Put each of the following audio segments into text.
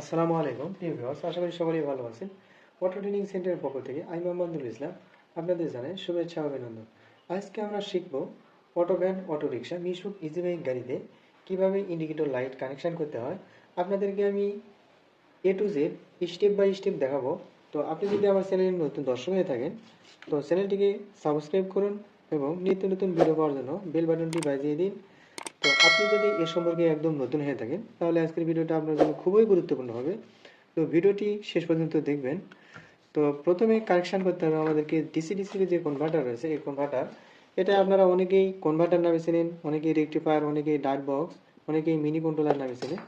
আসসালামু আলাইকুম, প্রিয় ভিউয়ার্স, আশা করি সকলেই ভালো আছেন। অটো ট্রেনিং সেন্টারের পক্ষ থেকে আমি মোহাম্মদুল ইসলাম, আপনাদের জানাই শুভেচ্ছা অভিনন্দন। আজকে আমরা শিখব auto van auto rickshaw Mishuk easy bike গাড়িতে কীভাবে ইন্ডিকেটর লাইট কানেকশন করতে হয়। আপনাদেরকে আমি A to Z step by step দেখাবো। তো আপনি যদি আমার চ্যানেলের নতুন দর্শক হয়ে থাকেন, তো চ্যানেলটিকে সাবস্ক্রাইব করুন এবং নিত্য নতুন ভিডিও পাওয়ার জন্য বেল বাটনটি বাজিয়ে দিন। তো আপনি যদি এ সম্পর্কে একদম নতুন হয়ে থাকেন, তাহলে আজকের ভিডিওটা আপনার জন্য খুবই গুরুত্বপূর্ণ হবে। তো ভিডিওটি শেষ পর্যন্ত দেখবেন। তো প্রথমে কানেকশন করতে হবে আমাদেরকে ডিসি ডিসির যে কনভার্টার রয়েছে, এই কনভার্টার এটা আপনারা অনেকেই কনভার্টার নামে চেনেন, অনেকেই রেকটিফায়ার অনেকেই ডাট বক্স অনেকেই মিনি কন্ট্রোলার নামে চেনেন।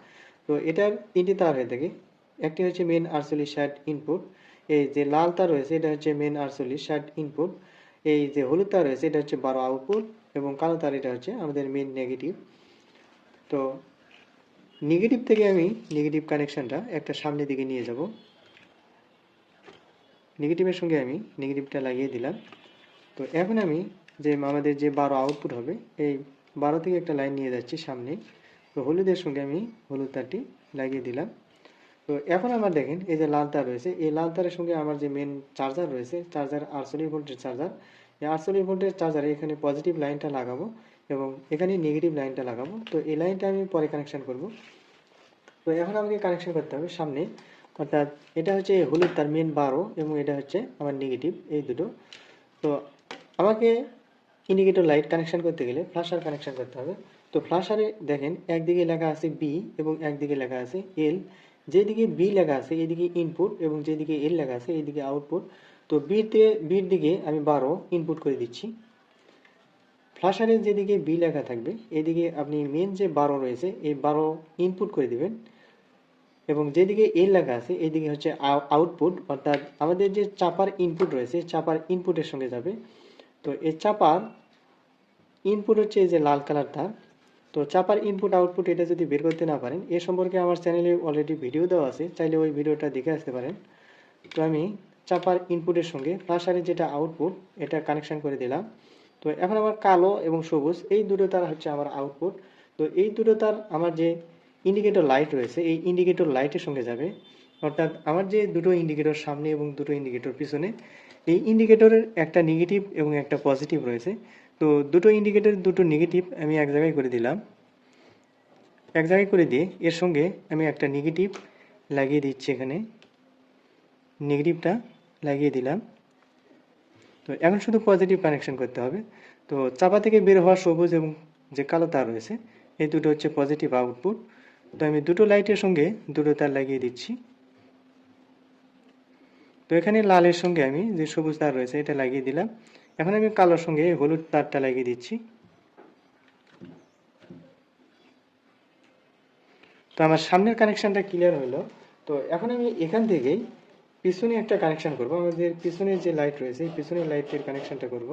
তো এটার তিনটি তার হয়ে থাকে। একটি হচ্ছে মেন আটচল্লিশ ষাট ইনপুট এই যে লাল তার রয়েছে, এটা হচ্ছে মেন আটচল্লিশ ষাট ইনপুট এই যে হলুদ তার রয়েছে, এটা হচ্ছে বারো আউটপুট এবং কালো তার এটা হচ্ছে আমাদের মেন নেগেটিভ তো নেগেটিভ থেকে আমি নেগেটিভ কানেকশনটা একটা সামনের দিকে নিয়ে যাব। নেগেটিভের সঙ্গে আমি নেগেটিভটা লাগিয়ে দিলাম। তো এখন আমি যে আমাদের যে বারো আউটপুট হবে, এই বারো থেকে একটা লাইন নিয়ে যাচ্ছি সামনে। তো হলুদের সঙ্গে আমি হলুদ তারটি লাগিয়ে দিলাম। তো এখন আমার দেখেন, এই যে লাল তার রয়েছে, এই লাল তারের সঙ্গে আমার যে মেন চার্জার রয়েছে চার্জার আটচল্লিশ ভোল্টের চার্জার এই আটচল্লিশ ভোল্টের চার্জারে এখানে পজিটিভ লাইনটা লাগাবো এবং এখানে নেগেটিভ লাইনটা লাগাবো। তো এই লাইনটা আমি পরে কানেকশন করব। তো এখন আমাকে কানেকশন করতে হবে সামনে। অর্থাৎ এটা হচ্ছে হলুদ তার মেন বারো এবং এটা হচ্ছে আমার নেগেটিভ এই দুটো। তো আমাকে ইন্ডিকেটর লাইট কানেকশন করতে গেলে ফ্ল্যাশার কানেকশন করতে হবে। তো ফ্ল্যাশারে দেখেন, একদিকে লেখা আছে বি এবং একদিকে লেখা আছে এল যেদিকে বি লেখা আছে, এদিকে ইনপুট এবং যেদিকে এল লেখা আছে, এদিকে আউটপুট তো বিতে বির দিকে আমি বারো ইনপুট করে দিচ্ছি। ফ্ল্যাশারের যেদিকে বি লেখা থাকবে, এদিকে আপনি মেন যে বারো রয়েছে, এই বারো ইনপুট করে দিবেন। এবং যেদিকে এল লেখা আছে, এদিকে হচ্ছে আউটপুট অর্থাৎ আমাদের যে চাপার ইনপুট রয়েছে, চাপার ইনপুটের সঙ্গে যাবে। তো এই চাপার ইনপুট হচ্ছে এই যে লাল কালার তার তো চাপার ইনপুট আউটপুট এটা যদি বের করতে না পারেন, এ সম্পর্কে আমার চ্যানেলে অলরেডি ভিডিও দেওয়া আছে, চাইলে ওই ভিডিওটা দেখে আসতে পারেন। তো আমি চাপার ইনপুটের সঙ্গে ফ্লাশারের যেটা আউটপুট এটা কানেকশন করে দিলাম। তো এখন আমার কালো এবং সবুজ, এই দুটো তার হচ্ছে আমার আউটপুট তো এই দুটো তার আমার যে ইন্ডিকেটর লাইট রয়েছে, এই ইন্ডিকেটর লাইটের সঙ্গে যাবে। অর্থাৎ আমার যে দুটো ইন্ডিকেটর সামনে এবং দুটো ইন্ডিকেটর পিছনে, এই ইন্ডিকেটরের একটা নেগেটিভ এবং একটা পজিটিভ রয়েছে। তো দুটো ইন্ডিকেটর দুটো নেগেটিভ আমি এক জায়গায় করে দিলাম। এক জায়গায় করে দিয়ে এর সঙ্গে আমি একটা নেগেটিভ লাগিয়ে দিচ্ছি এখানে। নেগেটিভটা লাগিয়ে দিলাম। তো এখন শুধু পজিটিভ কানেকশন করতে হবে। তো চাপা থেকে বের হওয়া সবুজ এবং যে কালো তার রয়েছে, এই দুটো হচ্ছে পজিটিভ আউটপুট তো আমি দুটো লাইটের সঙ্গে দুটো তার লাগিয়ে দিচ্ছি। তো এখানে লালের সঙ্গে আমি যে সবুজ তার রয়েছে, এটা লাগিয়ে দিলাম। এখন আমি কালোর সঙ্গে হলুদ তারটা লাগিয়ে দিচ্ছি। তো আমার সামনের কানেকশনটা ক্লিয়ার হলো। তো এখন আমি এখান থেকেই পিছনে একটা কানেকশন করব। আমাদের পিছনের যে লাইট রয়েছে, এই পিছনের লাইটের কানেকশনটা করব।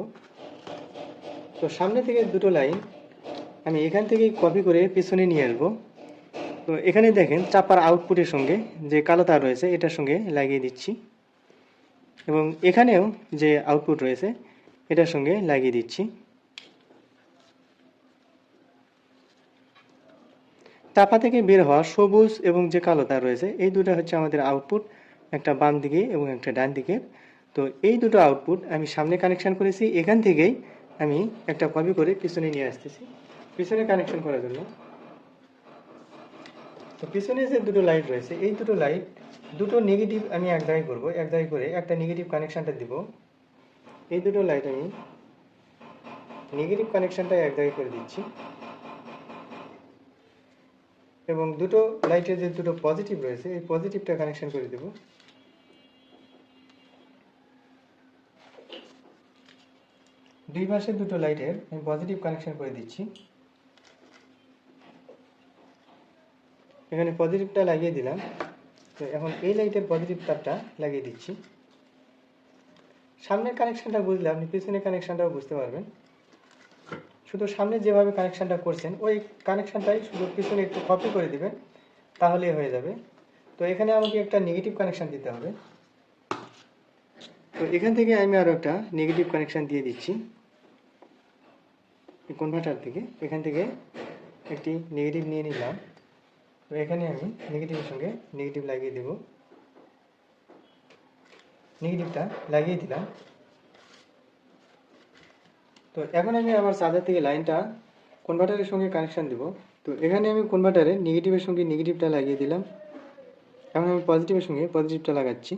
তো সামনে থেকে দুটো লাইন আমি এখান থেকেই কপি করে পিছনে নিয়ে আসব। তো এখানে দেখেন, চাপার আউটপুটের সঙ্গে যে কালো তার রয়েছে, এটার সঙ্গে লাগিয়ে দিচ্ছি। এবং এখানেও যে আউটপুট রয়েছে, এটার সঙ্গে লাগিয়ে দিচ্ছি। চাপা থেকে বের হওয়া সবুজ এবং যে কালো তার রয়েছে, এই দুটো হচ্ছে আমাদের আউটপুট একটা বাম দিকে এবং একটা ডান দিকে। তো এই দুটো আউটপুট আমি সামনে কানেকশন করেছি, এখান থেকেই আমি একটা কপি করে পিছনে নিয়ে আসতেছি। পিছনে কানেকশন করার জন্য। তো পিছনে যে দুটো লাইট রয়েছে, এই দুটো লাইট দুটো নেগেটিভ আমি এক জায়গায় করব, এক জায়গায় করে একটা নেগেটিভ কানেকশনটা দিব। এই দুটো লাইট আমি নেগেটিভ কানেকশনটা এক জায়গায় করে দিচ্ছি। এবং দুটো লাইটের যে দুটো পজিটিভ রয়েছে, এই পজিটিভটা কানেকশন করে দেব। দুই পাশে দুটো লাইটের আমি পজিটিভ কানেকশন করে দিচ্ছি। এখানে পজিটিভটা লাগিয়ে দিলাম। তো এখন এই লাইটের পজিটিভ তারটা লাগিয়ে দিচ্ছি। সামনের কানেকশনটা বুঝলে আপনি পিছনের কানেকশনটাও বুঝতে পারবেন। শুধু সামনে যেভাবে কানেকশনটা করছেন, ওই কানেকশনটাই শুধু পিছনে একটু কপি করে দিবেন, তাহলেই হয়ে যাবে। তো এখানে আমাকে একটা নেগেটিভ কানেকশন দিতে হবে। তো এখান থেকে আমি আরও একটা নেগেটিভ কানেকশন দিয়ে দিচ্ছি। কনভার্টার থেকে এখান থেকে একটি নেগেটিভ নিয়ে নিলাম। তো এখানে আমি নেগেটিভের সঙ্গে নেগেটিভ লাগিয়ে দেব। নেগেটিভটা লাগিয়ে দিলাম। তো এখন আমি আমার চার্জার থেকে লাইনটা কনভার্টারের সঙ্গে কানেকশন দেব। তো এখানে আমি কনভার্টারে নেগেটিভের সঙ্গে নেগেটিভটা লাগিয়ে দিলাম। এখন আমি পজিটিভের সঙ্গে পজিটিভটা লাগাচ্ছি।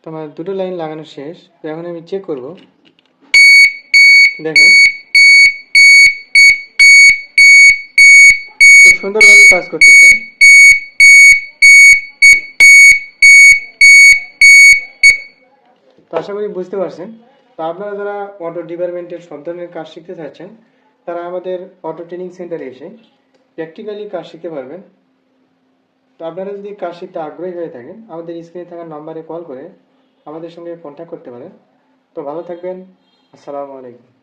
তো আমার দুটো লাইন লাগানো শেষ। তো এখন আমি চেক করব দেখেন। খুব সুন্দরভাবে কাজ করতেছে। তো আশা করি বুঝতে পারছেন। তো আপনারা যারা অটো ডিপার্টমেন্টের সব ধরনের কাজ শিখতে চাচ্ছেন, তারা আমাদের অটো ট্রেনিং সেন্টারে এসে প্র্যাকটিক্যালি কাজ শিখতে পারবেন। তো আপনারা যদি কাজ শিখতে আগ্রহী হয়ে থাকেন, আমাদের স্ক্রিনে থাকা নম্বরে কল করে আমাদের সঙ্গে কন্ট্যাক্ট করতে পারেন। তো ভালো থাকবেন। আসসালামু আলাইকুম।